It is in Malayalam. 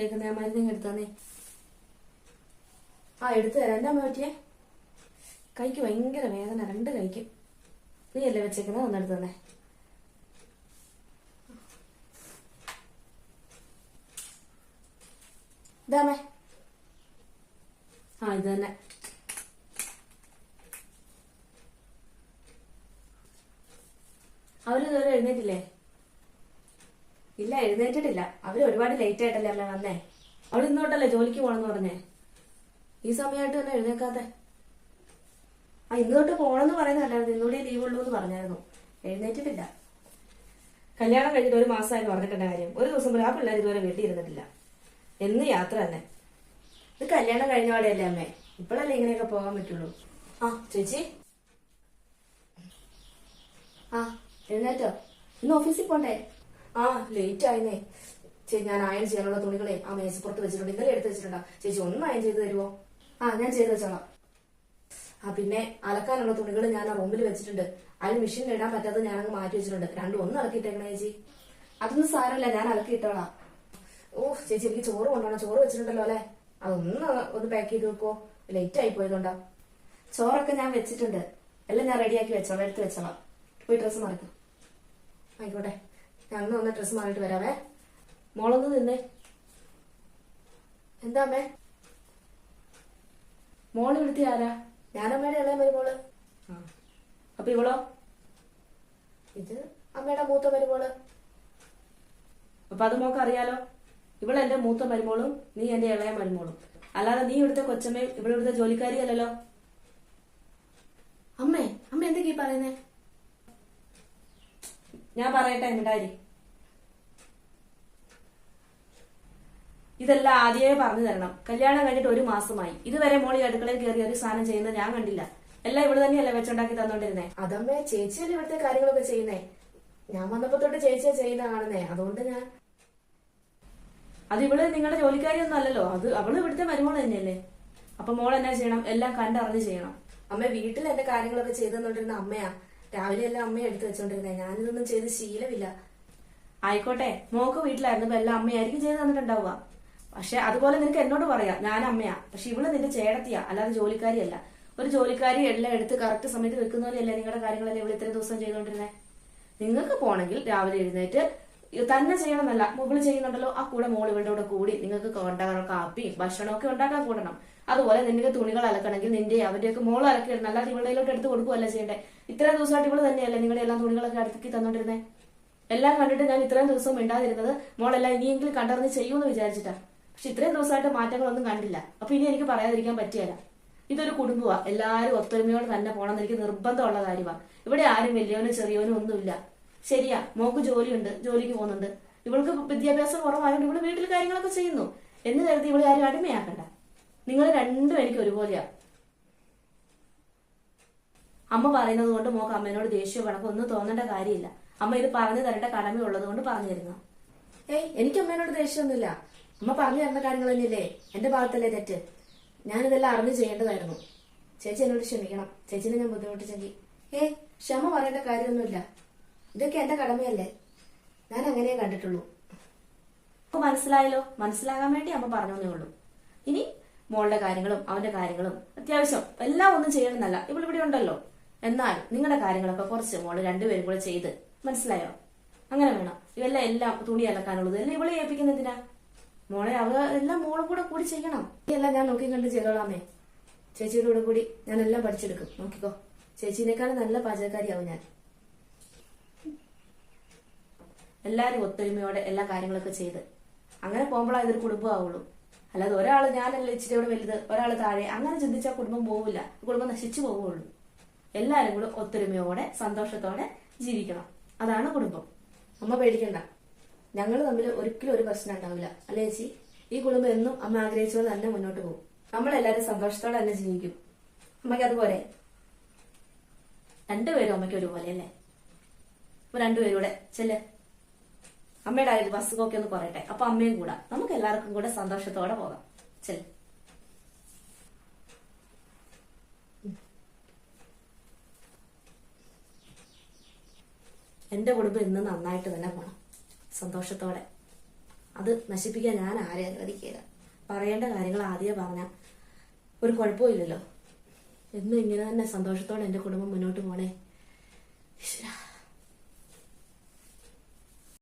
കഴിക്കുന്ന മരുന്ന് എടുത്താന്നേ. ആ എടുത്തു തരാം. എന്താ പറ്റിയേ? കൈക്ക് ഭയങ്കര വേദന. രണ്ട് കൈക്ക്. നീ അല്ലേ വെച്ചേക്കുന്നത് ഒന്നെടുത്ത് തന്നെ. ഇതാമേ ആ ഇത് തന്നെ. അവരിതുവരെ എഴുന്നേറ്റില്ലേ? ഇല്ല എഴുന്നേറ്റിട്ടില്ല. അവർ ഒരുപാട് ലേറ്റ് ആയിട്ടല്ലേ അമ്മ വന്നേ? അവൾ ഇന്നോട്ടല്ലേ ജോലിക്ക് പോണെന്ന് പറഞ്ഞേ? ഈ സമയമായിട്ട് തന്നെ എഴുന്നേക്കാത്തെ. ആ ഇന്ന് തൊട്ട് പോണെന്ന് പറയുന്നുണ്ടായിരുന്നു ഇന്നുകൂടി ലീവ് ഉള്ളൂ എന്ന് പറഞ്ഞായിരുന്നു. എഴുന്നേറ്റിട്ടില്ല. കല്യാണം കഴിഞ്ഞിട്ട് ഒരു മാസമായിരുന്നു പറഞ്ഞിട്ടുണ്ട കാര്യം. ഒരു ദിവസം പോലും ആ പിള്ളേർ ഇതുവരെ വീട്ടിൽ ഇരുന്നിട്ടില്ല. എന്ന് യാത്ര തന്നെ. ഇത് കല്യാണം കഴിഞ്ഞ പാടെയല്ലേ അമ്മേ? ഇപ്പോഴല്ലേ ഇങ്ങനെയൊക്കെ പോകാൻ പറ്റുള്ളൂ. ആ ചേച്ചി? ആ എഴുന്നേറ്റോ? ഇന്ന് ഓഫീസിൽ പോണ്ടേ? ആ ലേറ്റ് ആയിന്നേ ചേച്ചി ഞാൻ അയൺ ചെയ്യാനുള്ള തുണികളെ ആ മേശപ്പുറത്ത് വെച്ചിട്ടുണ്ട്. ഇന്നലെ എടുത്ത് വെച്ചിട്ടുണ്ടോ. ചേച്ചി ഒന്ന് അയൺ ചെയ്ത് തരുമോ ആ ഞാൻ ചെയ്ത് വെച്ചോളാം. ആ പിന്നെ അലക്കാനുള്ള തുണികൾ ഞാൻ ആ റൂമിൽ വെച്ചിട്ടുണ്ട്. അതിൽ മെഷീനിൽ ഇടാൻ പറ്റാതെ ഞാൻ അങ്ങ് മാറ്റി വെച്ചിട്ടുണ്ട്. രണ്ടും ഒന്ന് അലക്കിയിട്ടേക്കണേ ചേച്ചി. അതൊന്നും സാരമില്ല ഞാൻ അലക്കിയിട്ടോളാം. ഓ ചേച്ചി എനിക്ക് ചോറ് കൊണ്ടുപോകണം. ചോറ് വെച്ചിട്ടുണ്ടല്ലോ അല്ലെ? അതൊന്ന് ഒന്ന് പാക്ക് ചെയ്ത് വെക്കോ ലേറ്റ് ആയി പോയതുകൊണ്ടാ. ചോറൊക്കെ ഞാൻ വെച്ചിട്ടുണ്ട്. എല്ലാം ഞാൻ റെഡിയാക്കി വെച്ചോളാം. എടുത്ത് വെച്ചോളാം. പോയി ഡ്രസ്സ് മറക്കും. ആയിക്കോട്ടെ. ഞങ്ങൾ ഒന്ന് ഡ്രസ്സ് മാറിയിട്ട് വരാമേ മോളൊന്ന് നിന്നേ. എന്താമേ അമ്മേ? മോൾ വിളിത്തി ആരാ? ഞാനമ്മയുടെ ഇളയ മരുമോൾ. അപ്പൊ ഇവളോ? ഇത് അമ്മയുടെ മൂത്ത മരുമോൾ. അപ്പൊ അത് മോക്ക് അറിയാലോ ഇവളെന്റെ എന്റെ മൂത്ത മരുമോളും നീ എന്റെ ഇളയ മരുമോളും. അല്ലാതെ നീ ഇവിടുത്തെ കൊച്ചമ്മയും ഇവിടെ ഇവിടുത്തെ ജോലിക്കാരി അല്ലല്ലോ അമ്മേ അമ്മ എന്തൊക്കെയാ പറയുന്നേ? ഞാൻ പറയട്ടെ മിണ്ടാരി ഇതെല്ലാം ആദ്യമേ പറഞ്ഞു തരണം. കല്യാണം കഴിഞ്ഞിട്ട് ഒരു മാസമായി. ഇതുവരെ മോളി അടുക്കളയിൽ കയറി ഒരു സാധനം ചെയ്യുന്നത് ഞാൻ കണ്ടില്ല. എല്ലാം ഇവിടെ തന്നെയല്ലേ വെച്ചുണ്ടാക്കി തന്നോണ്ടിരുന്നേ? അതമ്മേ ചേച്ചിയല്ലേ ഇവിടുത്തെ കാര്യങ്ങളൊക്കെ ചെയ്യുന്നേ? ഞാൻ വന്നപ്പോ തൊട്ട് ചേച്ചിയാ ചെയ്യുന്ന കാണുന്നേ അതുകൊണ്ട് ഞാൻ അത് ഇവൾ നിങ്ങളുടെ ജോലിക്കാരിയൊന്നും അല്ലല്ലോ. അത് അവൾ ഇവിടുത്തെ മരുമോൾ തന്നെയല്ലേ? അപ്പൊ മോൾ എന്നാ ചെയ്യണം? എല്ലാം കണ്ടറിഞ്ഞ് ചെയ്യണം. അമ്മ വീട്ടിൽ എന്റെ കാര്യങ്ങളൊക്കെ ചെയ്തു തന്നോണ്ടിരുന്ന അമ്മയാ. രാവിലെ എല്ലാം അമ്മയെ എടുത്തു വെച്ചോണ്ടിരുന്നേ. ഞാനിതൊന്നും ചെയ്ത് ശീലമില്ല. ആയിക്കോട്ടെ. മോക്ക് വീട്ടിലായിരുന്നു. എല്ലാം അമ്മയായിരിക്കും ചെയ്ത് തന്നിട്ടുണ്ടാവുക. പക്ഷെ അതുപോലെ നിനക്ക് എന്നോട് പറയാം. ഞാൻ അമ്മയാ. പക്ഷെ ഇവൾ നിന്റെ ചേടത്തിയാ അല്ലാതെ ജോലിക്കാരിയല്ല. ഒരു ജോലിക്കാരി എല്ലാം എടുത്ത് കറക്റ്റ് സമയത്ത് വെക്കുന്ന നിങ്ങളുടെ കാര്യങ്ങളല്ലേ ഇവിടെ ഇത്രയും ദിവസം ചെയ്തോണ്ടിരുന്നേ? നിങ്ങൾക്ക് പോണെങ്കിൽ രാവിലെ എഴുന്നേറ്റ് തന്നെ ചെയ്യണമെന്നല്ല. മുകളിൽ ചെയ്യുന്നുണ്ടല്ലോ ആ കൂടെ മോൾ ഇവളുടെ കൂടെ കൂടി നിങ്ങൾക്ക് കൊണ്ടാകാൻ കാപ്പിയും ഭക്ഷണമൊക്കെ ഉണ്ടാക്കാൻ കൂടണം. അതുപോലെ നിന്റെ തുണികൾ അലക്കണമെങ്കിൽ നിന്റെ അവരുടെയൊക്കെ മോൾ അലക്കിയിരുന്നു അല്ലാതെ ഇവളിലോട്ട് എടുത്ത് കൊടുക്കുകയല്ല ചെയ്യണ്ടേ? ഇത്രയും ദിവസമായിട്ട് ഇവൾ തന്നെയല്ലേ നിങ്ങളുടെ എല്ലാം തുണികളൊക്കെ അടുത്തേക്ക് തന്നോണ്ടിരുന്നേ? എല്ലാം കണ്ടിട്ട് ഞാൻ ഇത്രയും ദിവസം മിണ്ടാതിരുന്നത് മോളെല്ലാം ഇനിയെങ്കിലും കണ്ടറിഞ്ഞ് ചെയ്യുമെന്ന് വിചാരിച്ചിട്ടാ. പക്ഷെ ഇത്രയും ദിവസമായിട്ട് മാറ്റങ്ങളൊന്നും കണ്ടില്ല. അപ്പൊ ഇനി എനിക്ക് പറയാതിരിക്കാൻ പറ്റിയല്ല. ഇതൊരു കുടുംബമാണ് എല്ലാവരും ഒത്തൊരുമയോട് തന്നെ പോകണം എന്ന് എനിക്ക് നിർബന്ധമുള്ള കാര്യമാണ് ഇവിടെ ആരും വലിയവനും ചെറിയവനും ഒന്നുമില്ല. ശരിയാ മോക്ക് ജോലിയുണ്ട് ജോലിക്ക് പോകുന്നുണ്ട്. ഇവൾക്ക് വിദ്യാഭ്യാസം കുറവായതുകൊണ്ട് ഇവൾ വീട്ടിൽ കാര്യങ്ങളൊക്കെ ചെയ്യുന്നു. എന്ന് കരുതി ഇവളെ ആരും അടിമയാക്കണ്ട. നിങ്ങൾ രണ്ടും എനിക്ക് ഒരുപോലെയാ. അമ്മ പറയുന്നത് കൊണ്ട് മോക്ക് അമ്മേനോട് ദേഷ്യം വഴക്കം ഒന്നും തോന്നേണ്ട കാര്യമില്ല. അമ്മ ഇത് പറഞ്ഞു തരേണ്ട കടമയുള്ളത് കൊണ്ട് പറഞ്ഞു തരുന്നു. ഏയ് എനിക്ക് അമ്മേനോട് ദേഷ്യമൊന്നുമില്ല അമ്മ പറഞ്ഞു തരുന്ന കാര്യങ്ങൾ തന്നെയല്ലേ എന്റെ ഭാഗത്തല്ലേ തെറ്റ്. ഞാനിതെല്ലാം അറിഞ്ഞു ചെയ്യേണ്ടതായിരുന്നു. ചേച്ചി എന്നോട് ക്ഷമിക്കണം. ചേച്ചിനെ ഞാൻ ബുദ്ധിമുട്ടിച്ചെങ്കിൽ ഏ ക്ഷമ പറയേണ്ട കാര്യമൊന്നുമില്ല. ഇതൊക്കെ എന്റെ കടമയല്ലേ? ഞാൻ അങ്ങനെ കണ്ടിട്ടുള്ളൂ. അപ്പൊ മനസ്സിലായല്ലോ? മനസ്സിലാകാൻ വേണ്ടി അമ്മ പറഞ്ഞേ ഉള്ളൂ. ഇനി മോളുടെ കാര്യങ്ങളും അവന്റെ കാര്യങ്ങളും അത്യാവശ്യം എല്ലാം ഒന്നും ചെയ്യണമെന്നല്ല. ഇവിടെ ഉണ്ടല്ലോ. എന്നാൽ നിങ്ങളുടെ കാര്യങ്ങളൊക്കെ കുറച്ച് മോൾ രണ്ടുപേരും കൂടെ ചെയ്ത് മനസ്സിലായോ? അങ്ങനെ വേണം. ഇവെല്ലാം എല്ലാം തുണി അലക്കാനുള്ളത് എല്ലാം ഇവളെ ഏൽപ്പിക്കുന്നതിനാ മോളെ അവ എല്ലാം മോളും കൂടെ കൂടി ചെയ്യണം. എല്ലാം ഞാൻ നോക്കി കണ്ട് ചെയ്തോളാമേ ചേച്ചിയുടെ കൂടെ കൂടി ഞാൻ എല്ലാം പഠിച്ചെടുക്കും. നോക്കിക്കോ. ചേച്ചീനേക്കാളും നല്ല പാചകക്കാരിയാവും ഞാൻ. എല്ലാരും ഒത്തൊരുമയോടെ എല്ലാ കാര്യങ്ങളൊക്കെ ചെയ്ത്. അങ്ങനെ പോകുമ്പോഴാണ് ഇതൊരു കുടുംബം ആവുള്ളൂ. അല്ലാതെ ഒരാൾ ഞാനല്ല ഇച്ചിരി കൂടെ വലുത് ഒരാൾ താഴെ അങ്ങനെ ചിന്തിച്ചാൽ കുടുംബം പോവില്ല. കുടുംബം നശിച്ചു പോവുള്ളൂ. എല്ലാവരും കൂടെ ഒത്തൊരുമയോടെ സന്തോഷത്തോടെ ജീവിക്കണം. അതാണ് കുടുംബം. അമ്മ പേടിക്കണ്ട. ഞങ്ങൾ തമ്മിൽ ഒരിക്കലും ഒരു പ്രശ്നം ഉണ്ടാവില്ല. അല്ലേ ചേച്ചി? ഈ കുടുംബം എന്നും അമ്മ ആഗ്രഹിച്ചുകൊണ്ട് തന്നെ മുന്നോട്ട് പോകും. നമ്മളെല്ലാവരും സന്തോഷത്തോടെ തന്നെ ജീവിക്കും. അമ്മയ്ക്ക് അതുപോലെ. രണ്ടുപേരും അമ്മയ്ക്ക് ഒരുപോലെ അല്ലേ? അപ്പൊ രണ്ടുപേരും കൂടെ ചെല്ല്. അമ്മയുടെ ആയിരുന്നു അസുഖമൊക്കെ ഒന്ന് കുറയട്ടെ അപ്പൊ അമ്മയും കൂടെ. നമുക്ക് എല്ലാവർക്കും കൂടെ സന്തോഷത്തോടെ പോകാം. ചെല്ല് എന്റെ കുടുംബം ഇന്ന് നന്നായിട്ട് തന്നെ പോണം. സന്തോഷത്തോടെ. അത് നശിപ്പിക്കാൻ ഞാൻ ആരെ അനുവദിക്കില്ല പറയേണ്ട കാര്യങ്ങൾ ആദ്യമേ പറഞ്ഞ ഒരു കുഴപ്പമില്ലല്ലോ എന്നും ഇങ്ങനെ തന്നെ സന്തോഷത്തോടെ എന്റെ കുടുംബം മുന്നോട്ട് പോണേ.